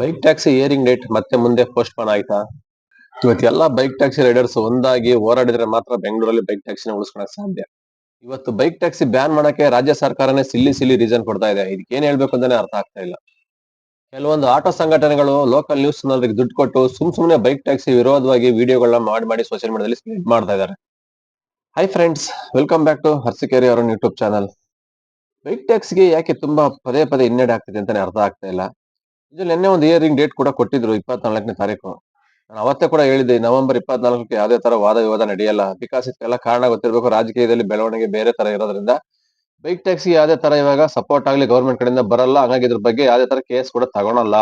Bike taxi earring date ಮತ್ತೆ ಮುಂದೆ post phone ಆಯ್ತಾ? ಇವತ್ತು ಎಲ್ಲ ಬೈಕ್ ಟ್ಯಾಕ್ಸಿ ರೈಡರ್ಸ್ ಒಂದಾಗಿ ಹೋರಾಡಿದ್ರೆ ಮಾತ್ರ ಬೆಂಗಳೂರಲ್ಲಿ ಬೈಕ್ ಟ್ಯಾಕ್ಸಿನ ಉಳಿಸ್ಕೊಳಕ್ ಸಾಧ್ಯ. ಇವತ್ತು ಬೈಕ್ ಟ್ಯಾಕ್ಸಿ ಬ್ಯಾನ್ ಮಾಡಕ್ಕೆ ರಾಜ್ಯ ಸರ್ಕಾರನೇ ಸಿಲ್ಲಿ ಸಿಲ್ಲಿ ರೀಸನ್ ಕೊಡ್ತಾ ಇದೆ. ಇದಕ್ಕೆ ಏನ್ ಹೇಳ್ಬೇಕು ಅಂತಾನೆ ಅರ್ಥ ಆಗ್ತಾ ಇಲ್ಲ. ಕೆಲವೊಂದು ಆಟೋ ಸಂಘಟನೆಗಳು ಲೋಕಲ್ ನ್ಯೂಸ್ ನವರಿಗೆ ದುಡ್ಡು ಕೊಟ್ಟು ಸುಮ್ ಸುಮ್ನೆ ಬೈಕ್ ಟ್ಯಾಕ್ಸಿ ವಿರೋಧವಾಗಿ ವಿಡಿಯೋಗಳನ್ನ ಮಾಡಿ ಮಾಡಿ ಸೋಷಿಯಲ್ ಮೀಡಿಯಾದಲ್ಲಿ ಸ್ಪ್ರೆಡ್ ಮಾಡ್ತಾ ಇದ್ದಾರೆ. Hi friends welcome back to Harsikeri ಅವರ ಯೂಟ್ಯೂಬ್ ಚಾನಲ್ ಬೈಕ್ ಟ್ಯಾಕ್ಸಿಗೆ ಯಾಕೆ ತುಂಬಾ ಪದೇ ಪದೇ ಹಿನ್ನಡೆ ಆಗ್ತಿದೆ ಅಂತಾನೆ ಅರ್ಥ ಆಗ್ತಾ ಇಲ್ಲ. ಇದು ನಿನ್ನೆ ಒಂದು ಇಯರಿಂಗ್ ಡೇಟ್ ಕೂಡ ಕೊಟ್ಟಿದ್ರು ಇಪ್ಪತ್ನಾಲ್ಕನೇ ತಾರೀಕು. ನಾನು ಅವತ್ತೇ ಕೂಡ ಹೇಳಿದ್ದೆ ನವೆಂಬರ್ ಇಪ್ಪತ್ನಾಲ್ಕಕ್ಕೆ ಯಾವುದೇ ತರ ವಾದ ವಿವಾದ ನಡೆಯಲ್ಲ. ಬಿಕಾಸ್ ಇದಕ್ಕೆಲ್ಲ ಕಾರಣ ಗೊತ್ತಿರಬೇಕು. ರಾಜಕೀಯದಲ್ಲಿ ಬೆಳವಣಿಗೆ ಬೇರೆ ತರ ಇರೋದ್ರಿಂದ ಬೈಕ್ ಟ್ಯಾಕ್ಸಿ ಯಾವುದೇ ತರ ಇವಾಗ ಸಪೋರ್ಟ್ ಆಗಲಿ ಗೌರ್ಮೆಂಟ್ ಕಡೆಯಿಂದ ಬರಲ್ಲ. ಹಾಗಾಗಿ ಇದ್ರ ಬಗ್ಗೆ ಯಾವುದೇ ತರ ಕೇಸ್ ಕೂಡ ತಗೊಳಲ್ಲ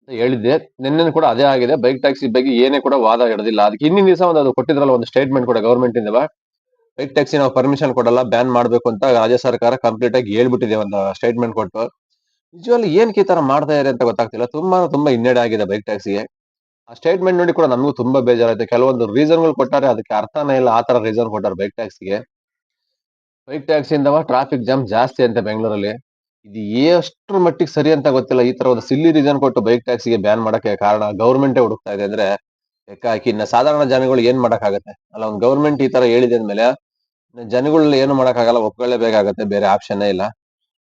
ಅಂತ ಹೇಳಿದ್ದೆ. ನಿನ್ನೆ ಕೂಡ ಅದೇ ಆಗಿದೆ. ಬೈಕ್ ಟ್ಯಾಕ್ಸಿ ಬಗ್ಗೆ ಏನೇ ಕೂಡ ವಾದ ಹಿಡಿದಿಲ್ಲ ಅದಕ್ಕೆ ಹಿಂದಿನ ದಿವಸ ಒಂದು ಅದು ಕೊಟ್ಟಿದ್ರಲ್ಲ, ಒಂದು ಸ್ಟೇಟ್ಮೆಂಟ್ ಕೂಡ ಗೌರ್ಮೆಂಟ್ ಇಂದ ಬೈಕ್ ಟ್ಯಾಕ್ಸಿ ನಾವು ಪರ್ಮಿಷನ್ ಕೊಡಲ್ಲ ಬ್ಯಾನ್ ಮಾಡಬೇಕು ಅಂತ ರಾಜ್ಯ ಸರ್ಕಾರ ಕಂಪ್ಲೀಟ್ ಆಗಿ ಹೇಳ್ಬಿಟ್ಟಿದೆ ಒಂದು ಸ್ಟೇಟ್ಮೆಂಟ್ ಕೊಟ್ಟು. ನಿಜವಾಗ್ಲೂ ಏನಕ್ಕೆ ಈ ತರ ಮಾಡ್ತಾ ಇದೆ ಅಂತ ಗೊತ್ತಾಗ್ತಿಲ್ಲ. ತುಂಬಾ ತುಂಬಾ ಹಿನ್ನಡೆ ಆಗಿದೆ ಬೈಕ್ ಟ್ಯಾಕ್ಸಿಗೆ ಆ ಸ್ಟೇಟ್ಮೆಂಟ್ ನೋಡಿ ಕೂಡ ನಮಗೂ ತುಂಬಾ ಬೇಜಾರಾಯ್ತು. ಕೆಲವೊಂದು ರೀಸನ್ಗಳು ಕೊಟ್ಟಾರೆ ಅದಕ್ಕೆ ಅರ್ಥನೇ ಇಲ್ಲ. ಆ ತರ ರೀಸನ್ ಕೊಟ್ಟಾರೆ ಬೈಕ್ ಟ್ಯಾಕ್ಸಿಗೆ ಬೈಕ್ ಟ್ಯಾಕ್ಸಿಯಿಂದ ಟ್ರಾಫಿಕ್ ಜಾಮ್ ಜಾಸ್ತಿ ಅಂತ ಬೆಂಗಳೂರಲ್ಲಿ ಇದು ಎಷ್ಟರ ಮಟ್ಟಿಗೆ ಸರಿ ಅಂತ ಗೊತ್ತಿಲ್ಲ. ಈ ತರ ಒಂದು ಸಿಲ್ಲಿ ರೀಸನ್ ಕೊಟ್ಟು ಬೈಕ್ ಟ್ಯಾಕ್ಸಿಗೆ ಬ್ಯಾನ್ ಮಾಡಕ್ಕೆ ಕಾರಣ ಗೌರ್ಮೆಂಟೇ ಹುಡುಕ್ತಾ ಇದೆ ಅಂದ್ರೆ ಲೆಕ್ಕ ಇನ್ನ ಸಾಧಾರಣ ಜನಗಳು ಏನ್ ಮಾಡಕ್ಕಾಗತ್ತೆ? ಅಲ್ಲ, ಒಂದು ಗೌರ್ಮೆಂಟ್ ಈ ತರ ಹೇಳಿದೆ ಅಂದ್ಮೇಲೆ ಜನಗಳು ಏನು ಮಾಡಕ್ಕಾಗಲ್ಲ, ಒಪ್ಕೊಳ್ಳೇಬೇಕಾಗತ್ತೆ. ಬೇರೆ ಆಪ್ಷನ್ ಇಲ್ಲ.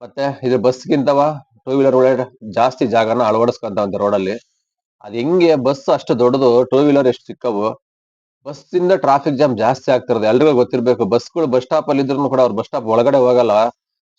ಮತ್ತೆ ಇದು ಬಸ್ಗಿಂತವ ಟೂ ವೀಲರ್ ಒಳಗಡೆ ಜಾಸ್ತಿ ಜಾಗನ ಅಳವಡಿಸ್ಕೊಂತ ರೋಡಲ್ಲಿ ಅದ್ ಹೆಂಗೆ ಬಸ್ ಅಷ್ಟು ದೊಡ್ಡದು ಟೂ ವೀಲರ್ ಎಷ್ಟು ಚಿಕ್ಕವು. ಬಸ್ ಇಂದ ಟ್ರಾಫಿಕ್ ಜಾಮ್ ಜಾಸ್ತಿ ಆಗ್ತಿರೋದು. ಎಲ್ರಿಗೂ ಗೊತ್ತಿರ್ಬೇಕು ಬಸ್ಗಳು ಬಸ್ ಸ್ಟಾಪ್ ಅಲ್ಲಿ ಇದ್ರು ಕೂಡ ಅವ್ರು ಬಸ್ ಸ್ಟಾಪ್ ಒಳಗಡೆ ಹೋಗಲ್ಲ.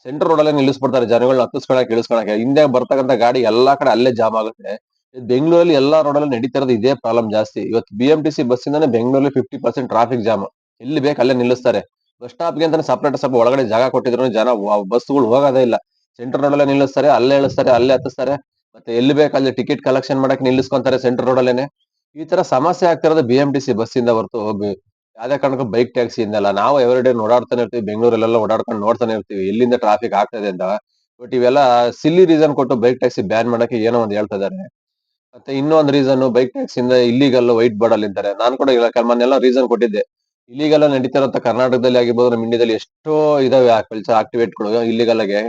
ಸೆಂಟರ್ ರೋಡ್ ಅಲ್ಲೇ ನಿಲ್ಲಿಸ್ಬಿಡ್ತಾರೆ ಜನಗಳನ್ನ ಹತ್ತಿಸ್ಕೊಳಕ್ಕೆ, ಇಳಿಸ್ಕೊಳಕ್ಕೆ. ಹಿಂದೆ ಬರ್ತಕ್ಕಂತ ಗಾಡಿ ಎಲ್ಲಾ ಕಡೆ ಅಲ್ಲೇ ಜಾಮ್ ಆಗುತ್ತೆ. ಬೆಂಗಳೂರಲ್ಲಿ ಎಲ್ಲಾ ರೋಡ್ ಅಲ್ಲಿ ನಡೀತಿರೋದು ಇದೇ ಪ್ರಾಬ್ಲಮ್ ಜಾಸ್ತಿ. ಇವತ್ತು B M T C bus ಇಂದಾನೆ ಬೆಂಗಳೂರಲ್ಲಿ ಫಿಫ್ಟಿ ಪರ್ಸೆಂಟ್ ಟ್ರಾಫಿಕ್ ಜಾಮ್ ಎಲ್ಲಿ ಬೇಕು ಅಲ್ಲೇ ನಿಲ್ಲಿಸ್ತಾರೆ. ಬಸ್ ಸ್ಟಾಪ್ಗೆ ಅಂತಾನೆ ಸಪರೇಟ್ ಸ್ವಲ್ಪ ಒಳಗಡೆ ಜಾಗ ಕೊಟ್ಟಿದ್ರು ಜನ ಬಸ್ಗಳು ಹೋಗೋದೇ ಇಲ್ಲ. ಸೆಂಟರ್ ರೋಡ್ ಅಲ್ಲೇ ನಿಲ್ಲಿಸ್ತಾರೆ, ಅಲ್ಲೇ ಇಳಿಸ್ತಾರೆ, ಅಲ್ಲೇ ಹತ್ತಿಸ್ತಾರೆ. ಮತ್ತೆ ಎಲ್ಲಿ ಬೇಕು ಅಲ್ಲಿ ಟಿಕೆಟ್ ಕಲೆಕ್ಷನ್ ಮಾಡಕ್ ನಿಲ್ಲಿಸ್ಕೊಂತಾರೆ ಸೆಂಟರ್ ರೋಡ್ ಅಲ್ಲೇನೆ. ಈ ತರ ಸಮಸ್ಯೆ ಆಗ್ತಿರೋದು B M T C bus ಇಂದ ಹೊರತು ಯಾವ್ದೇ ಕಾರಣಕ್ಕೂ ಬೈಕ್ ಟ್ಯಾಕ್ಸಿ ಇಂದಲ್ಲ. ನಾವು ಎವ್ರಿ ಡೇ ಓಡಾಡ್ತಾನೆ ಇರ್ತೀವಿ, ಬೆಂಗಳೂರಲ್ಲೆಲ್ಲ ಓಡಾಡ್ಕೊಂಡು ನೋಡ್ತಾನೆ ಇರ್ತೀವಿ. ಎಲ್ಲಿಂದ ಟ್ರಾಫಿಕ್ ಆಗ್ತದೆ ಅಂತ. ಬಟ್ ಇವೆಲ್ಲ ಸಿಲ್ಲಿ ರೀಸನ್ ಕೊಟ್ಟು ಬೈಕ್ ಟ್ಯಾಕ್ಸಿ ಬ್ಯಾನ್ ಮಾಡಕ್ಕೆ ಏನೋ ಒಂದು ಹೇಳ್ತಾ ಇದಾರೆ ಮತ್ತೆ ಇನ್ನೊಂದು ರೀಸನ್ ಬೈಕ್ ಟ್ಯಾಕ್ಸಿ ಇಂದ ಇಲ್ಲಿಗಲ್ ವೈಟ್ ಬೋರ್ಡ್ ಅಲ್ಲಿ ಇದ್ದಾರೆ. ನಾನು ಕೂಡ ಇಲ್ಲ ಮೊನ್ನೆಲ್ಲ ರೀಸನ್ ಕೊಟ್ಟಿದ್ದೆ. ಇಲ್ಲಿಗಲ್ ನಡೀತಿರೋಂಥ ಕರ್ನಾಟಕದಲ್ಲಿ ಆಗಿರ್ಬೋದು, ನಮ್ಮ ಇಂಡಿಯಾದಲ್ಲಿ ಎಷ್ಟೋ ಇದಾವೆ ಕೆಲಸ ಆಕ್ಟಿವೇಟ್ಗಳು ಇಲ್ಲಿಗೆಲ್ಲಗೆ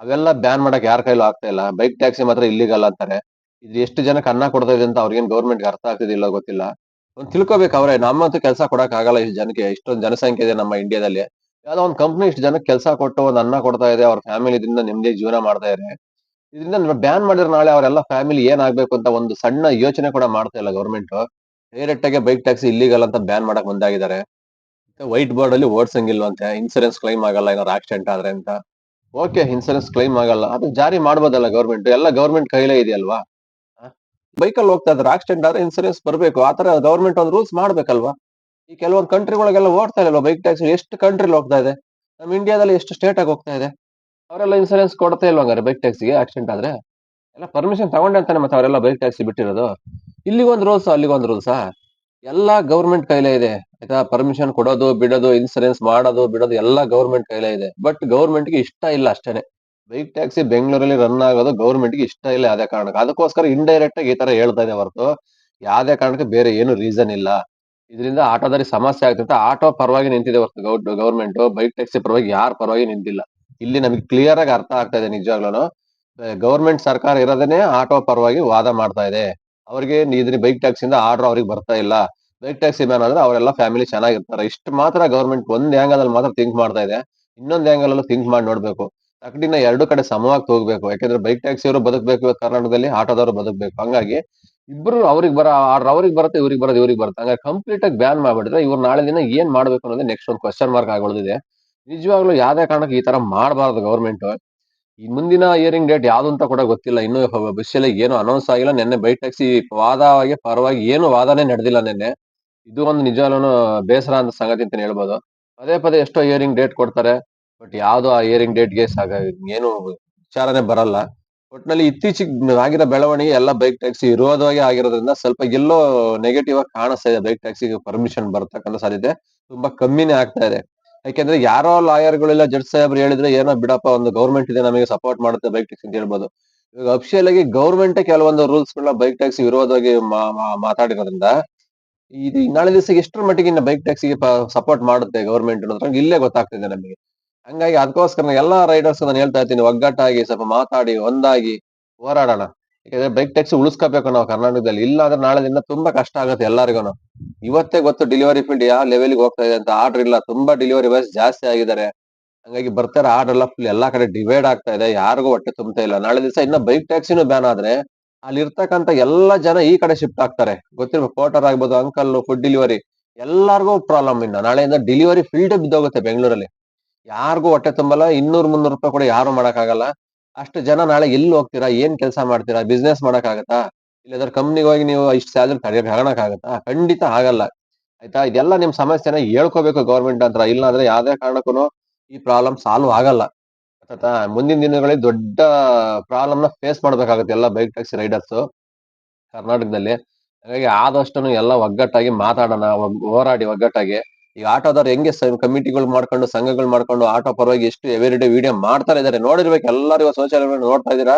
ಅವೆಲ್ಲ ಬ್ಯಾನ್ ಮಾಡಕ್ ಯಾರ ಕೈಲೂ ಆಗ್ತಾ ಇಲ್ಲ. ಬೈಕ್ ಟ್ಯಾಕ್ಸಿ ಮಾತ್ರ ಇಲ್ಲಿಗಲ್ ಅಂತಾರೆ. ಇದು ಎಷ್ಟು ಜನಕ್ಕೆ ಅನ್ನ ಕೊಡ್ತಾ ಇದೆ ಅಂತ ಅವ್ರಿಗೇನ್ ಗೌರ್ಮೆಂಟ್ ಅರ್ಥ ಆಗ್ತಿದಿಲ್ಲ ಗೊತ್ತಿಲ್ಲ. ಒಂದ್ ತಿಳ್ಕೊಬೇಕು ಅವ್ರೆ ನಮ್ಮಂತೂ ಕೆಲಸ ಕೊಡಕ್ ಆಗಲ್ಲ ಇಷ್ಟು ಜನಕ್ಕೆ. ಇಷ್ಟೊಂದು ಜನಸಂಖ್ಯೆ ಇದೆ ನಮ್ಮ ಇಂಡಿಯಾದಲ್ಲಿ ಯಾವ್ದೋ ಒಂದು ಕಂಪ್ನಿ ಇಷ್ಟು ಜನಕ್ಕೆ ಕೆಲಸ ಕೊಟ್ಟು ಒಂದ್ ಅನ್ನ ಕೊಡ್ತಾ ಇದೆ, ಅವ್ರ ಫ್ಯಾಮಿಲಿ ಇದರಿಂದ ನೆಮ್ಮದಿ ಜೀವನ ಮಾಡ್ತಾ ಇದೆ. ಇದರಿಂದ ಬ್ಯಾನ್ ಮಾಡಿದ್ರೆ ನಾಳೆ ಅವರೆಲ್ಲ ಫ್ಯಾಮಿಲಿ ಏನ್ ಆಗ್ಬೇಕು ಅಂತ ಒಂದು ಸಣ್ಣ ಯೋಚನೆ ಕೂಡ ಮಾಡ್ತಾ ಇಲ್ಲ ಗೌರ್ಮೆಂಟ್ ಡೈರೆಕ್ಟ್ ಆಗಿ ಬೈಕ್ ಟ್ಯಾಕ್ಸಿ ಇಲ್ಲಿಗಲ್ ಅಂತ ಬ್ಯಾನ್ ಮಾಡಕ್ ಮುಂದಾಗಿದ್ದಾರೆ. ವೈಟ್ ಬೋರ್ಡ್ ಅಲ್ಲಿ ಓಡ್ಸಂಗಿಲ್ವಂತೆ. ಇನ್ಸೂರೆನ್ಸ್ ಕ್ಲೈಮ್ ಆಗಲ್ಲ, ಏನಾದ್ರು ಆಕ್ಸಿಡೆಂಟ್ ಆದ್ರೆ ಅಂತ. ಓಕೆ ಇನ್ಸೂರೆನ್ಸ್ ಕ್ಲೈಮ್ ಆಗಲ್ಲ. ಅದು ಜಾರಿ ಮಾಡ್ಬೋದಲ್ಲ ಗೌರ್ಮೆಂಟ್ ಎಲ್ಲ ಗೌರ್ಮೆಂಟ್ ಕೈಲೇ ಇದೆಯಲ್ವಾ? ಬೈಕಲ್ಲಿ ಹೋಗ್ತಾ ಇದ್ರೆ ಆಕ್ಸಿಡೆಂಟ್ ಆದ್ರೆ ಇನ್ಸೂರೆನ್ಸ್ ಬರ್ಬೇಕು. ಆತರ ಗೌರ್ಮೆಂಟ್ ಒಂದು ರೂಲ್ಸ್ ಮಾಡ್ಬೇಕಲ್ವಾ? ಈ ಕೆಲವೊಂದು ಕಂಟ್ರಿಗಳಿಗೆಲ್ಲ ಓಡ್ತಾ ಇಲ್ಲಲ್ವಾ? ಬೈಕ್ ಟ್ಯಾಕ್ಸಿ ಎಷ್ಟು ಕಂಟ್ರಿಲಿ ಹೋಗ್ತಾ ಇದೆ? ನಮ್ಮ ಇಂಡಿಯಾದಲ್ಲಿ ಎಷ್ಟು ಸ್ಟೇಟ್ ಆಗಿ ಹೋಗ್ತಾ ಇದೆ? ಅವರೆಲ್ಲ ಇನ್ಸೂರೆನ್ಸ್ ಕೊಡ್ತಾ ಇಲ್ವ ಹಂಗಾರೆ ಬೈಕ್ ಟ್ಯಾಕ್ಸಿಗೆ ಆಕ್ಸಿಡೆಂಟ್ ಆದ್ರೆ? ಎಲ್ಲ ಪರ್ಮಿಷನ್ ತಗೊಂಡೆ ಅಂತಾನೆ ಮತ್ತೆ ಅವರೆಲ್ಲ ಬೈಕ್ ಟ್ಯಾಕ್ಸಿ ಬಿಟ್ಟಿರೋದು. ಇಲ್ಲಿಗೊಂದು ರೂಲ್ಸ್ ಅಲ್ಲಿಗೊಂದು ರೂಲ್ಸಾ ಎಲ್ಲ ಗೌರ್ಮೆಂಟ್ ಕೈಲೇ ಇದೆ. ಆಯ್ತಾ? ಪರ್ಮಿಷನ್ ಕೊಡೋದು, ಬಿಡೋದು ಇನ್ಸೂರೆನ್ಸ್ ಮಾಡೋದು, ಬಿಡೋದು ಎಲ್ಲ ಗೌರ್ಮೆಂಟ್ ಕೈಲೇ ಇದೆ. ಬಟ್ ಗೌರ್ಮೆಂಟ್ಗೆ ಇಷ್ಟ ಇಲ್ಲ ಅಷ್ಟೇನೆ. ಬೈಕ್ ಟ್ಯಾಕ್ಸಿ ಬೆಂಗಳೂರಲ್ಲಿ ರನ್ ಆಗೋದು ಗೌರ್ಮೆಂಟ್ಗೆ ಇಷ್ಟ ಇಲ್ಲ ಯಾವ್ದೇ ಕಾರಣಕ್ಕೆ. ಅದಕ್ಕೋಸ್ಕರ ಇಂಡೈರೆಕ್ಟ್ ಆಗಿ ಈ ತರ ಹೇಳ್ತಾ ಇದೆ ಹೊರತು. ಯಾವ್ದೇ ಕಾರಣಕ್ಕೆ ಬೇರೆ ಏನು ರೀಸನ್ ಇಲ್ಲ. ಇದರಿಂದ ಆಟೋದಲ್ಲಿ ಸಮಸ್ಯೆ ಆಗ್ತಿರುತ್ತೆ. ಆಟೋ ಪರವಾಗಿ ನಿಂತಿದೆ ಹೊರತು ಗೌರ್ಮೆಂಟ್ ಬೈಕ್ ಟ್ಯಾಕ್ಸಿ ಪರವಾಗಿ ಯಾರ ಪರವಾಗಿ ನಿಂತಿಲ್ಲ. ಇಲ್ಲಿ ನಮಗೆ ಕ್ಲಿಯರ್ ಆಗಿ ಅರ್ಥ ಆಗ್ತಾ ಇದೆ ನಿಜವಾಗ್ಲೂ ಗೌರ್ಮೆಂಟ್ ಸರ್ಕಾರ ಇರೋದನ್ನೇ ಆಟೋ ಪರವಾಗಿ ವಾದ ಮಾಡ್ತಾ ಇದೆ. ಅವ್ರಿಗೆ ಇದ್ರ ಬೈಕ್ ಟ್ಯಾಕ್ಸಿಂದ ಆರ್ಡರ್ ಅವ್ರಿಗೆ ಬರ್ತಾ ಇಲ್ಲ. ಬೈಕ್ ಟ್ಯಾಕ್ಸಿ ಬ್ಯಾನ್ ಆದ್ರೆ ಅವರೆಲ್ಲ ಫ್ಯಾಮಿಲಿ ಚೆನ್ನಾಗಿರ್ತಾರೆ. ಇಷ್ಟು ಮಾತ್ರ ಗವರ್ಮೆಂಟ್ ಒಂದ್ ಆಂಗಲ್ ಅಲ್ಲಿ ಮಾತ್ರ ಥಿಂಕ್ ಮಾಡ್ತಾ ಇದೆ. ಇನ್ನೊಂದ್ ಆಂಗಲ್ ಅಲ್ಲೂ ಥಿಂಕ್ ಮಾಡಿ ನೋಡ್ಬೇಕು. ತಕಡಿನ ಎರಡು ಕಡೆ ಸಮವಾಗಿ ಹೋಗ್ಬೇಕು ಯಾಕಂದ್ರೆ ಬೈಕ್ ಟ್ಯಾಕ್ಸಿ ಅವರು ಬದುಕಬೇಕು ಕರ್ನಾಟಕದಲ್ಲಿ ಆಟೋದವರು ಬದುಕಬೇಕು. ಹಂಗಾಗಿ ಇಬ್ರು ಅವ್ರಿಗೆ ಬರ ಆರ್ಡರ್ ಅವ್ರಿಗೆ ಬರುತ್ತೆ, ಇವ್ರಿಗೆ ಬರೋದು ಇವ್ರಿಗೆ ಬರುತ್ತೆ. ಹಂಗಾಗಿ ಕಂಪ್ಲೀಟ್ ಆಗಿ ಬ್ಯಾನ್ ಮಾಡ್ಬಿಟ್ರೆ ಇವ್ರು ನಾಳೆ ದಿನ ಏನ್ ಮಾಡ್ಬೇಕು ಅನ್ನೋದೇ ನೆಕ್ಸ್ಟ್ ಒಂದು ಕ್ವಶನ್ ಮಾರ್ಕ್ ಆಗೋದಿದೆ ನಿಜವಾಗ್ಲೂ ಯಾವ್ದೇ ಕಾರಣಕ್ಕೆ ಈ ತರ ಮಾಡಬಾರ್ದು ಗೌರ್ಮೆಂಟ್ ಈ ಮುಂದಿನ ಇಯರಿಂಗ್ ಡೇಟ್ ಯಾವ್ದು ಅಂತ ಕೂಡ ಗೊತ್ತಿಲ್ಲ. ಇನ್ನೂ ಬಸ್ಸಲ್ಲಿ ಏನು ಅನೌನ್ಸ್ ಆಗಿಲ್ಲ. ನಿನ್ನೆ ಬೈಕ್ ಟ್ಯಾಕ್ಸಿ ವಾದವಾಗಿ, ಪರವಾಗಿ ಏನು ವಾದನೇ ನಡೆದಿಲ್ಲ ನಿನ್ನೆ. ಇದು ಒಂದು ನಿಜವಾಗ್ಲೂ ಬೇಸರ ಅಂತ ಸಂಗತಿ ಅಂತ ಹೇಳ್ಬೋದು. ಪದೇ ಪದೇ ಎಷ್ಟೋ ಇಯರಿಂಗ್ ಡೇಟ್ ಕೊಡ್ತಾರೆ. ಬಟ್ ಯಾವ್ದು ಆ ಇಯರಿಂಗ್ ಡೇಟ್ಗೆ ಸಾಗ, ಏನು ವಿಚಾರನೆ ಬರಲ್ಲ. ಒಟ್ನಲ್ಲಿ ಇತ್ತೀಚೆಗೆ ಆಗಿರೋ ಬೆಳವಣಿಗೆ ಎಲ್ಲ ಬೈಕ್ ಟ್ಯಾಕ್ಸಿ ವಿರೋಧವಾಗಿ ಆಗಿರೋದ್ರಿಂದ ಸ್ವಲ್ಪ ಎಲ್ಲೋ ನೆಗೆಟಿವ್ ಆಗಿ ಕಾಣಿಸ್ತಾ ಇದೆ. ಬೈಕ್ ಟ್ಯಾಕ್ಸಿಗೆ ಪರ್ಮಿಷನ್ ಬರ್ತಕ್ಕಂಥ ಸಾಧ್ಯತೆ ತುಂಬಾ ಕಮ್ಮಿನೇ ಆಗ್ತಾ ಇದೆ. ಯಾಕೆಂದ್ರೆ ಯಾರೋ ಲಾಯರ್ಗಳೆಲ್ಲ ಜಡ್ಜ್ ಸಾಹೇಬ್ರು ಹೇಳಿದ್ರೆ ಏನೋ ಬಿಡಪ್ಪ, ಒಂದು ಗೌರ್ಮೆಂಟ್ ಇದೆ, ನಮಗೆ ಸಪೋರ್ಟ್ ಮಾಡುತ್ತೆ ಬೈಕ್ ಟ್ಯಾಕ್ಸಿ ಅಂತ ಹೇಳ್ಬೋದು. ಇವಾಗ ಅಫಿಷಿಯಲ್ ಆಗಿ ಗೌರ್ಮೆಂಟ್ ಕೆಲವೊಂದು ರೂಲ್ಸ್ ಗಳನ್ನ ಬೈಕ್ ಟ್ಯಾಕ್ಸಿ ವಿರೋಧವಾಗಿ ಮಾತಾಡಿರೋದ್ರಿಂದ ಇದು ನಾಳೆ ದಿವಸ ಎಷ್ಟರ ಮಟ್ಟಿಗೆ ಇನ್ನು ಬೈಕ್ ಟ್ಯಾಕ್ಸಿಗೆ ಸಪೋರ್ಟ್ ಮಾಡುತ್ತೆ ಗೌರ್ಮೆಂಟ್ ಅನ್ನೋದ್ರ ಇಲ್ಲೇ ಗೊತ್ತಾಗ್ತಿದೆ ನಮಗೆ. ಹಂಗಾಗಿ ಅದಕ್ಕೋಸ್ಕರ ಎಲ್ಲಾ ರೈಡರ್ಸ್ ನಾನು ಹೇಳ್ತಾ ಇರ್ತೀನಿ, ಒಗ್ಗಟ್ಟಾಗಿ ಸ್ವಲ್ಪ ಮಾತಾಡಿ, ಒಂದಾಗಿ ಹೋರಾಡೋಣ. ಯಾಕಂದ್ರೆ ಬೈಕ್ ಟ್ಯಾಕ್ಸಿ ಉಳಿಸ್ಕೋಬೇಕು ನಾವು ಕರ್ನಾಟಕದಲ್ಲಿ. ಇಲ್ಲ ಅಂದ್ರೆ ನಾಳೆ ದಿನ ತುಂಬಾ ಕಷ್ಟ ಆಗುತ್ತೆ ಎಲ್ಲರಿಗೂ ಇವತ್ತೇ ಗೊತ್ತು ಡೆಲಿವರಿ ಫೀಲ್ಡ್ ಯಾವ ಲೆವೆಲ್ಗೆ ಹೋಗ್ತಾ ಇದೆ ಅಂತ ಆರ್ಡರ್ ಇಲ್ಲ. ತುಂಬಾ ಡೆಲಿವರಿ ಬಾಯ್ಸ್ ಜಾಸ್ತಿ ಆಗಿದ್ದಾರೆ. ಹಂಗಾಗಿ ಬರ್ತಾರೆ ಆರ್ಡರ್ ಎಲ್ಲ ಫುಲ್ ಎಲ್ಲಾ ಕಡೆ ಡಿವೈಡ್ ಆಗ್ತಾ ಇದೆ. ಯಾರಿಗೂ ಹೊಟ್ಟೆ ತುಂಬತಾ ಇಲ್ಲ. ನಾಳೆ ದಿವಸ ಇನ್ನ ಬೈಕ್ ಟ್ಯಾಕ್ಸಿನೂ ಬ್ಯಾನ್ ಆದ್ರೆ ಅಲ್ಲಿ ಇರ್ತಕ್ಕಂತ ಎಲ್ಲಾ ಜನ ಈ ಕಡೆ ಶಿಫ್ಟ್ ಆಗ್ತಾರೆ. ಗೊತ್ತಿರ್ಬೇಕು ಪೋಟರ್ ಆಗ್ಬೋದು ಅಂಕಲ್ ಫುಡ್ ಡೆಲಿವರಿ ಎಲ್ಲಾರ್ಗೂ ಪ್ರಾಬ್ಲಮ್ ಇನ್ನ. ನಾಳೆಯಿಂದ ಡೆಲಿವರಿ ಫೀಲ್ಡ್ ಬಿದ್ದೋಗುತ್ತೆ ಬೆಂಗಳೂರಲ್ಲಿ. ಯಾರಿಗೂ ಹೊಟ್ಟೆ ತುಂಬಲ್ಲ. ಇನ್ನೂರ್ ಮುನ್ನೂರು ರೂಪಾಯಿ ಕೂಡ ಯಾರು ಮಾಡಕ್ಕಾಗಲ್ಲ. ಅಷ್ಟು ಜನ ನಾಳೆ ಎಲ್ಲಿ ಹೋಗ್ತೀರಾ? ಏನ್ ಕೆಲಸ ಮಾಡ್ತೀರಾ? ಬಿಸ್ನೆಸ್ ಮಾಡಕ್ಕಾಗತ್ತಾ? ಇಲ್ಲದ್ರ ಕಂಪ್ನಿಗೆ ಹೋಗಿ ನೀವು ಇಷ್ಟು ಸ್ಯಾಲರಿ ತಗೊಳಕ್ಕಾಗತ್ತಾ ಖಂಡಿತ ಆಗಲ್ಲ. ಆಯ್ತಾ? ಇದೆಲ್ಲ ನಿಮ್ ಸಮಸ್ಯೆನ ಹೇಳ್ಕೋಬೇಕು ಗೌರ್ಮೆಂಟ್ ಅಂತ ಇಲ್ಲ ಅಂದ್ರೆ ಯಾವ್ದೇ ಕಾರಣಕ್ಕೂ ಈ ಪ್ರಾಬ್ಲಮ್ ಸಾಲ್ವ್ ಆಗಲ್ಲ. ಆಯ್ತಾ? ಮುಂದಿನ ದಿನಗಳಲ್ಲಿ ದೊಡ್ಡ ಪ್ರಾಬ್ಲಮ್ನ ಫೇಸ್ ಮಾಡ್ಬೇಕಾಗುತ್ತೆ ಎಲ್ಲ ಬೈಕ್ ಟ್ಯಾಕ್ಸಿ ರೈಡರ್ಸ್ ಕರ್ನಾಟಕದಲ್ಲಿ. ಹಾಗಾಗಿ ಆದಷ್ಟು ಎಲ್ಲ ಒಗ್ಗಟ್ಟಾಗಿ ಮಾತಾಡೋಣ ಹೋರಾಡಿ ಒಗ್ಗಟ್ಟಾಗಿ. ಈಗ ಆಟೋದವ್ರು ಹೆಂಗೆ ಕಮಿಟಿಗಳು ಮಾಡ್ಕೊಂಡು, ಸಂಘಗಳು ಮಾಡ್ಕೊಂಡು ಆಟೋ ಪರವಾಗಿ ಎಷ್ಟು ಎವ್ರಿ ವಿಡಿಯೋ ಮಾಡ್ತಾ ಇದಾರೆ. ನೋಡಿರ್ಬೇಕು ಎಲ್ಲರೂ ಸೋಷಿಯಲ್ ಮೀಡಿಯಾ ನೋಡ್ತಾ ಇದೀರಾ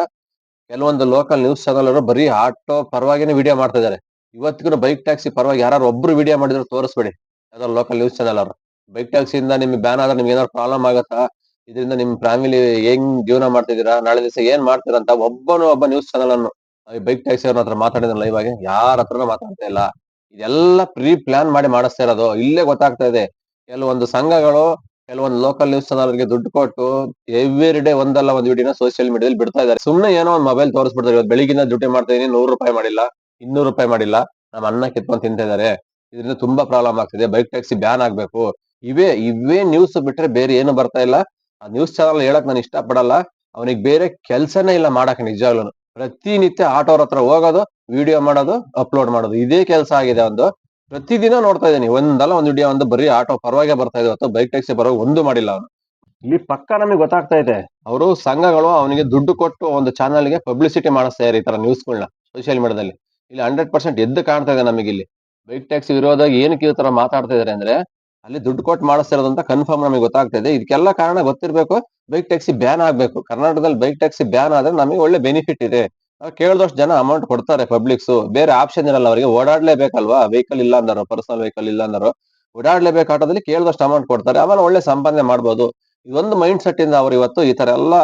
ಕೆಲವೊಂದು ಲೋಕಲ್ ನ್ಯೂಸ್ ಚಾನಲ್ ಅವರು ಬರೀ ಆಟೋ ಪರವಾಗಿನೇ ವಿಡಿಯೋ ಮಾಡ್ತಾ ಇದಾರೆ. ಇವತ್ತಿಗೂ ಬೈಕ್ ಟ್ಯಾಕ್ಸಿ ಪರವಾಗಿ ಯಾರು ಒಬ್ರು ವಿಡಿಯೋ ಮಾಡಿದ್ರು ತೋರಿಸ್ಬೇಡಿ. ಯಾವ್ದಾದ್ರು ಲೋಕಲ್ ನ್ಯೂಸ್ ಚಾನಲ್ ಅವರು. ಬೈಕ್ ಟ್ಯಾಕ್ಸಿ ಇಂದ ನಿಮ್ಗೆ ಬ್ಯಾನ್ ಆದ್ರೆ ನಿಮ್ಗೆ ಏನಾದ್ರು ಪ್ರಾಬ್ಲಮ್ ಆಗತ್ತಾ? ಇದರಿಂದ ನಿಮ್ ಫ್ಯಾಮಿಲಿ ಹೆಂಗ್ ಜೀವನ ಮಾಡ್ತಿದ್ದೀರಾ ನಾಳೆ ದಿವಸ ಏನ್ ಮಾಡ್ತೀರಾ ಅಂತ ಒಬ್ಬನು ಒಬ್ಬ ನ್ಯೂಸ್ ಚಾನಲ್ ಅನ್ನು ಬೈಕ್ ಟ್ಯಾಕ್ಸಿ ಅವ್ರ ಹತ್ರ ಮಾತಾಡಿದ್ರು ಲೈವ್ ಆಗಿ ಯಾರ ಹತ್ರನೂ ಮಾತಾಡ್ತಾ ಇಲ್ಲ. ಇದೆಲ್ಲ ಪ್ರೀ ಪ್ಲಾನ್ ಮಾಡಿ ಮಾಡಿಸ್ತಾ ಇರೋದು. ಇಲ್ಲೇ ಗೊತ್ತಾಗ್ತಾ ಇದೆ. ಕೆಲವೊಂದು ಸಂಘಗಳು, ಕೆಲವೊಂದು ಲೋಕಲ್ ನ್ಯೂಸ್ ಚಾನಲ್ಗೆ ದುಡ್ಡು ಕೊಟ್ಟು ಎವ್ರಿ ಡೇ ಒಂದಲ್ಲ ಒಂದು ವಿಡಿಯೋನ ಸೋಷಿಯಲ್ ಮೀಡಿಯಾದಲ್ಲಿ ಬಿಡ್ತಾ ಇದ್ದಾರೆ. ಸುಮ್ಮನೆ ಏನೋ ಒಂದು ಮೊಬೈಲ್ ತೋರಿಸ್ಬಿಡ್ತಾರೆ. ಇವತ್ತು ಬೆಳಿಗಿಂದ ಡ್ಯೂಟಿ ಮಾಡ್ತಾ ಇದೀನಿ, ನೂರು ರೂಪಾಯಿ ಮಾಡಿಲ್ಲ, ಇನ್ನೂರು ರೂಪಾಯಿ ಮಾಡಿಲ್ಲ. ನಮ್ಮ ಅನ್ನ ಕಿತ್ಕೊಂಡ್ ತಿಂತಾ ಇದಾರೆ ಇದರಿಂದ ತುಂಬಾ ಪ್ರಾಬ್ಲಮ್ ಆಗ್ತಿದೆ. ಬೈಕ್ ಟ್ಯಾಕ್ಸಿ ಬ್ಯಾನ್ ಆಗ್ಬೇಕು. ಇವೇ ಇವೇ ನ್ಯೂಸ್ ಬಿಟ್ರೆ ಬೇರೆ ಏನು ಬರ್ತಾ ಇಲ್ಲ. ಆ ನ್ಯೂಸ್ ಚಾನಲ್ ಹೇಳಕ್ ನಾನು ಇಷ್ಟ ಪಡಲ್ಲ ಅವನಿಗೆ ಬೇರೆ ಕೆಲಸನೇ ಇಲ್ಲ ಮಾಡಕ್ ನಿಜವಾಗ್ಲೂ ಪ್ರತಿನಿತ್ಯ ಆಟೋರ್ ಹತ್ರ ಹೋಗೋದು ವಿಡಿಯೋ ಮಾಡೋದು ಅಪ್ಲೋಡ್ ಮಾಡೋದು ಇದೇ ಕೆಲಸ ಆಗಿದೆ ಒಂದು ಪ್ರತಿದಿನ ನೋಡ್ತಾ ಇದ್ದೀನಿ. ಒಂದಲ್ಲ ಒಂದು ವಿಡಿಯೋ ಒಂದು ಬರೀ ಆಟೋ ಪರವಾಗಿ ಬರ್ತಾ ಇದೆ ಅಥವಾ ಬೈಕ್ ಟ್ಯಾಕ್ಸಿ ಬರೋ ಒಂದು ಮಾಡಿಲ್ಲ ಅವನು. ಇಲ್ಲಿ ಪಕ್ಕ ನಮಗೆ ಗೊತ್ತಾಗ್ತಾ ಇದೆ. ಅವರು ಸಂಘಗಳು ಅವನಿಗೆ ದುಡ್ಡು ಕೊಟ್ಟು ಒಂದು ಚಾನಲ್ಗೆ ಪಬ್ಲಿಸಿಟಿ ಮಾಡಿಸ್ತಾ ಇದೆ ಈ ತರ ನ್ಯೂಸ್ಗಳನ್ನ ಸೋಷಿಯಲ್ ಮೀಡಿಯಾದಲ್ಲಿ ಇಲ್ಲಿ ಹಂಡ್ರೆಡ್ ಪರ್ಸೆಂಟ್ ಎದ್ದು ಕಾಣ್ತಾ ಇದೆ ನಮಗೆ ಇಲ್ಲಿ. ಬೈಕ್ ಟ್ಯಾಕ್ಸಿ ವಿರೋಧ ಏನಕ್ಕೆ ಈ ತರ ಮಾತಾಡ್ತಾ ಇದಾರೆ ಅಂದ್ರೆ ಅಲ್ಲಿ ದುಡ್ಡು ಕೊಟ್ಟು ಮಾಡಿಸ್ತಿರೋದು ಅಂತ ಕನ್ಫರ್ಮ್ ನಮಗೆ ಗೊತ್ತಾಗ್ತಾ ಇದೆ. ಇದಕ್ಕೆಲ್ಲ ಕಾರಣ ಗೊತ್ತಿರಬೇಕು ಬೈಕ್ ಟ್ಯಾಕ್ಸಿ ಬ್ಯಾನ್ ಆಗ್ಬೇಕು. ಕರ್ನಾಟಕದಲ್ಲಿ ಬೈಕ್ ಟ್ಯಾಕ್ಸಿ ಬ್ಯಾನ್ ಆದ್ರೆ ನಮಗೆ ಒಳ್ಳೆ ಬೆನಿಫಿಟ್ ಇದೆ. ಕೇಳಿದಷ್ಟು ಜನ ಅಮೌಂಟ್ ಕೊಡ್ತಾರೆ ಪಬ್ಲಿಕ್ಸ್ ಬೇರೆ ಆಪ್ಷನ್ ಇರಲ್ಲ, ಅವರಿಗೆ ಓಡಾಡಲೇಬೇಕಲ್ವಾ? ವೆಹಿಕಲ್ ಇಲ್ಲ ಅಂದರು ಪರ್ಸನಲ್ ವೆಹಿಕಲ್ ಇಲ್ಲ ಅಂದರು, ಓಡಾಡ್ಲೇಬೇಕು ಆಟೋದಲ್ಲಿ ಕೇಳಿದಷ್ಟು ಅಮೌಂಟ್ ಕೊಡ್ತಾರೆ. ಆಮೇಲೆ ಒಳ್ಳೆ ಸಂಪಾದನೆ ಮಾಡ್ಬೋದು. ಇದೊಂದು ಮೈಂಡ್ ಸೆಟ್ ಇಂದ ಅವ್ರು ಇವತ್ತು ಈ ತರ ಎಲ್ಲ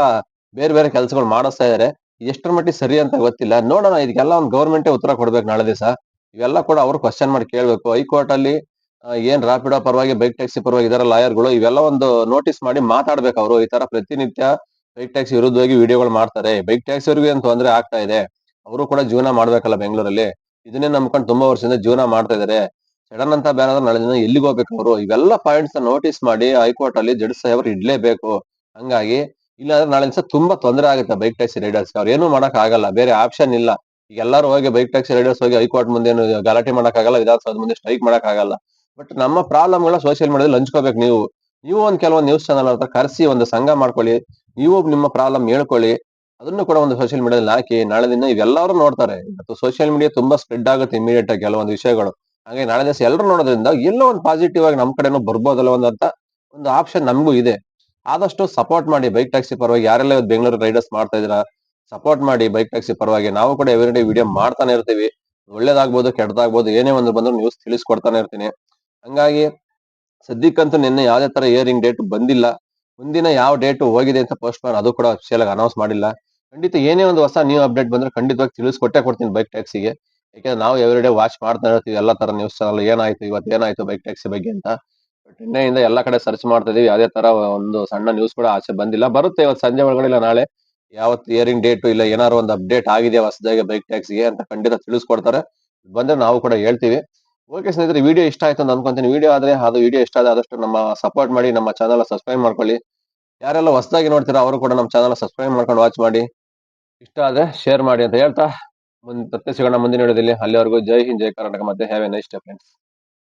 ಬೇರೆ ಬೇರೆ ಕೆಲಸಗಳು ಮಾಡಿಸ್ತಾ ಇದಾರೆ. ಎಷ್ಟರ ಮಟ್ಟಿಗೆ ಸರಿ ಅಂತ ಗೊತ್ತಿಲ್ಲ. ನೋಡೋಣ, ಇದಕ್ಕೆಲ್ಲ ಒಂದು ಗೌರ್ಮೆಂಟೇ ಉತ್ತರ ಕೊಡ್ಬೇಕು ನಾಳೆ ದಿವಸ. ಇವೆಲ್ಲ ಕೂಡ ಅವ್ರು ಕ್ವಶನ್ ಮಾಡಿ ಕೇಳ್ಬೇಕು. ಹೈಕೋರ್ಟ್ ಅಲ್ಲಿ ಏನ್ ರಾಪಿಡೋ ಪರವಾಗಿ ಬೈಕ್ ಟ್ಯಾಕ್ಸಿ ಪರವಾಗಿ ಇದರ ಲಾಯರ್ಗಳು ಇವೆಲ್ಲ ಒಂದು ನೋಟಿಸ್ ಮಾಡಿ ಮಾತಾಡ್ಬೇಕು ಅವರು ಈ ತರ ಪ್ರತಿನಿತ್ಯ. ಬೈಕ್ ಟ್ಯಾಕ್ಸಿ ವಿರುದ್ಧವಾಗಿ ವಿಡಿಯೋಗಳು ಮಾಡ್ತಾರೆ. ಬೈಕ್ ಟ್ಯಾಕ್ಸಿ ಅವ್ರಿಗೆ ಏನ್ ತೊಂದರೆ ಆಗ್ತಾ ಇದೆ? ಅವರು ಕೂಡ ಜೀವನ ಮಾಡ್ಬೇಕಲ್ಲ ಬೆಂಗಳೂರಲ್ಲಿ? ಇದನ್ನೇ ನಂಬ್ಕೊಂಡು ತುಂಬಾ ವರ್ಷದಿಂದ ಜೀವನ ಮಾಡ್ತಾ ಇದಾರೆ. ಸಡನ್ ಅಂತ ಬ್ಯಾನ್ ಆದ್ರೆ ನಾಳೆ ದಿನ ಎಲ್ಲಿಗೆ ಹೋಗ್ಬೇಕು ಅವರು? ಇವೆಲ್ಲ ಪಾಯಿಂಟ್ಸ್ ನೋಟಿಸ್ ಮಾಡಿ ಹೈಕೋರ್ಟ್ ಅಲ್ಲಿ ಜಡ್ಜ್ ಸಾಹೇಬರು ಇಡ್ಲೇಬೇಕು. ಹಂಗಾಗಿ ಇಲ್ಲಾಂದ್ರೆ ನಾಳೆ ದಿವಸ ತುಂಬಾ ತೊಂದರೆ ಆಗುತ್ತೆ ಬೈಕ್ ಟ್ಯಾಕ್ಸಿ ರೈಡರ್ಸ್ ಅವ್ರು ಏನು ಮಾಡಕ್ ಆಗಲ್ಲ. ಬೇರೆ ಆಪ್ಷನ್ ಇಲ್ಲ. ಈಗ ಎಲ್ಲರೂ ಹೋಗಿ ಬೈಕ್ ಟ್ಯಾಕ್ಸಿ ರೈಡರ್ಸ್ ಹೋಗಿ ಹೈಕೋರ್ಟ್ ಮುಂದೆ ಏನು ಗಲಾಟೆ ಮಾಡಕ್ ಆಗಲ್ಲ, ವಿಧಾನಸೌಧ ಮುಂದೆ ಸ್ಟ್ರೈಕ್ ಮಾಡಕ್ ಆಗಲ್ಲ. ಬಟ್ ನಮ್ಮ ಪ್ರಾಬ್ಲಮ್ಗಳ ಸೋಷಿಯಲ್ ಮೀಡಿಯಾದಲ್ಲಿ ಹಂಚ್ಕೋಬೇಕು ನೀವು. ನೀವು ಒಂದ್ ಕೆಲವೊಂದು ನ್ಯೂಸ್ ಚಾನಲ್ ಅಂತ ಕರೆಸಿ ಒಂದು ಸಂಘ ಮಾಡ್ಕೊಳ್ಳಿ. ನೀವು ನಿಮ್ಮ ಪ್ರಾಬ್ಲಮ್ ಹೇಳ್ಕೊಳ್ಳಿ. ಅದನ್ನು ಕೂಡ ಒಂದು ಸೋಷಿಯಲ್ ಮೀಡಿಯಾದಲ್ಲಿ ಹಾಕಿ. ನಾಳೆ ದಿನ ಇವೆಲ್ಲರೂ ನೋಡ್ತಾರೆ. ಇವತ್ತು ಸೋಷಿಯಲ್ ಮೀಡಿಯಾ ತುಂಬಾ ಸ್ಪ್ರೆಡ್ ಆಗುತ್ತೆ ಇಮಿಡಿಯೇಟ್ ಆಗಿ ಕೆಲವೊಂದು ವಿಷಯಗಳು. ಹಾಗೆ ನಾಳೆ ದಿವಸ ಎಲ್ಲರೂ ನೋಡೋದ್ರಿಂದ ಎಲ್ಲೋ ಒಂದು ಪಾಸಿಟಿವ್ ಆಗಿ ನಮ್ಮ ಕಡೆನೂ ಬರ್ಬೋದಲ್ಲ ಅಂತ ಒಂದು ಆಪ್ಷನ್ ನಮಗೂ ಇದೆ. ಆದಷ್ಟು ಸಪೋರ್ಟ್ ಮಾಡಿ. ಬೈಕ್ ಟ್ಯಾಕ್ಸಿ ಪರವಾಗಿ ಯಾರೆಲ್ಲ ಇವತ್ತು ಬೆಂಗಳೂರು ರೈಡರ್ಸ್ ಮಾಡ್ತಾ ಇದ್ದೀರಾ ಸಪೋರ್ಟ್ ಮಾಡಿ ಬೈಕ್ ಟ್ಯಾಕ್ಸಿ ಪರವಾಗಿ. ನಾವು ಕೂಡ ಎವ್ರಿ ಡೇ ವಿಡಿಯೋ ಮಾಡ್ತಾನೆ ಇರ್ತೀವಿ. ಒಳ್ಳೇದಾಗ್ಬೋದು, ಕೆಟ್ಟದಾಗ್ಬೋದು, ಏನೇ ಒಂದು ಬಂದ್ರು ನ್ಯೂಸ್ ತಿಳಿಸ್ಕೊಡ್ತಾನೆ ಇರ್ತೀನಿ. ಹಂಗಾಗಿ ಸದ್ಯಕ್ಕಂತೂ ನಿನ್ನೆ ಯಾವ್ದೇ ತರ ಏರಿಂಗ್ ಡೇಟ್ ಬಂದಿಲ್ಲ. ಮುಂದಿನ ಯಾವ ಡೇಟ್ ಹೋಗಿದೆ ಅಂತ ಪೋಸ್ಟ್ ಮ್ಯಾನ್ ಅದು ಕೂಡ ಅಫಿಷಿಯಲ್ ಆಗಿ ಅನೌನ್ಸ್ ಮಾಡಿಲ್ಲ. ಖಂಡಿತ ಏನೇ ಒಂದು ಹೊಸ ನ್ಯೂ ಅಪ್ಡೇಟ್ ಬಂದ್ರೆ ಖಂಡಿತವಾಗಿ ತಿಳಿಸ್ಕೊಟ್ಟೆ ಕೊಡ್ತೀನಿ ಬೈಕ್ ಟ್ಯಾಕ್ಸಿಗೆ ಯಾಕೆಂದ್ರೆ ನಾವು ಎವ್ರಿ ಡೇ ವಾಚ್ ಮಾಡ್ತಾ ಇರ್ತೀವಿ, ಎಲ್ಲ ತರ ನ್ಯೂಸ್ ಚಾನಲ್ ಏನಾಯ್ತು, ಇವತ್ತು ಏನಾಯ್ತು ಬೈಕ್ ಟ್ಯಾಕ್ಸಿ ಬಗ್ಗೆ ಅಂತ. ಬಟ್ ನಿನ್ನೆಯಿಂದ ಎಲ್ಲ ಕಡೆ ಸರ್ಚ್ ಮಾಡ್ತಾ ಇದೀವಿ ಯಾವುದೇ ತರ ಒಂದು ಸಣ್ಣ ನ್ಯೂಸ್ ಕೂಡ ಆಚೆ ಬಂದಿಲ್ಲ. ಬರುತ್ತೆ, ಇವತ್ತು ಸಂಜೆ ಒಳಗಡೆ ಇಲ್ಲ ನಾಳೆ. ಯಾವತ್ತು ಇಯರಿಂಗ್ ಡೇಟ್ ಇಲ್ಲ, ಏನಾದ್ರು ಒಂದು ಅಪ್ಡೇಟ್ ಆಗಿದೆ ಹೊಸದಾಗಿ ಬೈಕ್ ಟ್ಯಾಕ್ಸಿಗೆ ಅಂತ ಖಂಡಿತ ತಿಳಿಸ್ಕೊಡ್ತಾರೆ. ಬಂದ್ರೆ ನಾವು ಕೂಡ ಹೇಳ್ತೀವಿ. ಓಕೆ ಸ್ನೇಹಿತರೆ ವಿಡಿಯೋ ಇಷ್ಟ ಆಯ್ತು ಅಂತ ಅನ್ಕೊಂತೀನಿ. ವಿಡಿಯೋ ಆದ್ರೆ ಅದು ವಿಡಿಯೋ ಇಷ್ಟ ಆದ್ರೆ ಆದಷ್ಟು ನಮ್ಮ ಸಪೋರ್ಟ್ ಮಾಡಿ, ನಮ್ಮ ಚಾನಲ್ ಸಬ್ಸ್ಕ್ರೈಬ್ ಮಾಡ್ಕೊಳ್ಳಿ. ಯಾರೆಲ್ಲ ಹೊಸದಾಗಿ ನೋಡ್ತೀರಾ ಅವರು ಕೂಡ ನಮ್ಮ ಚಾನಲ್ ಸಬ್ಸ್ಕ್ರೈಬ್ ಮಾಡ್ಕೊಂಡು ವಾಚ್ ಮಾಡಿ. ಇಷ್ಟ ಆದ್ರೆ ಶೇರ್ ಮಾಡಿ ಅಂತ ಹೇಳ್ತಾ, ಮುಂದೆ ಮತ್ತೆ ಸಿಗೋಣ ಮುಂದಿನ ವಿಡಿಯೋದಲ್ಲಿ ಅಲ್ಲಿವರೆಗೂ ಜೈ ಹಿಂದ್, ಜೈ ಕರ್ನಾಟಕ. ಮತ್ತೆ ಹ್ಯಾವ್ ಎ ನೈಸ್ ಫ್ರೆಂಡ್ಸ್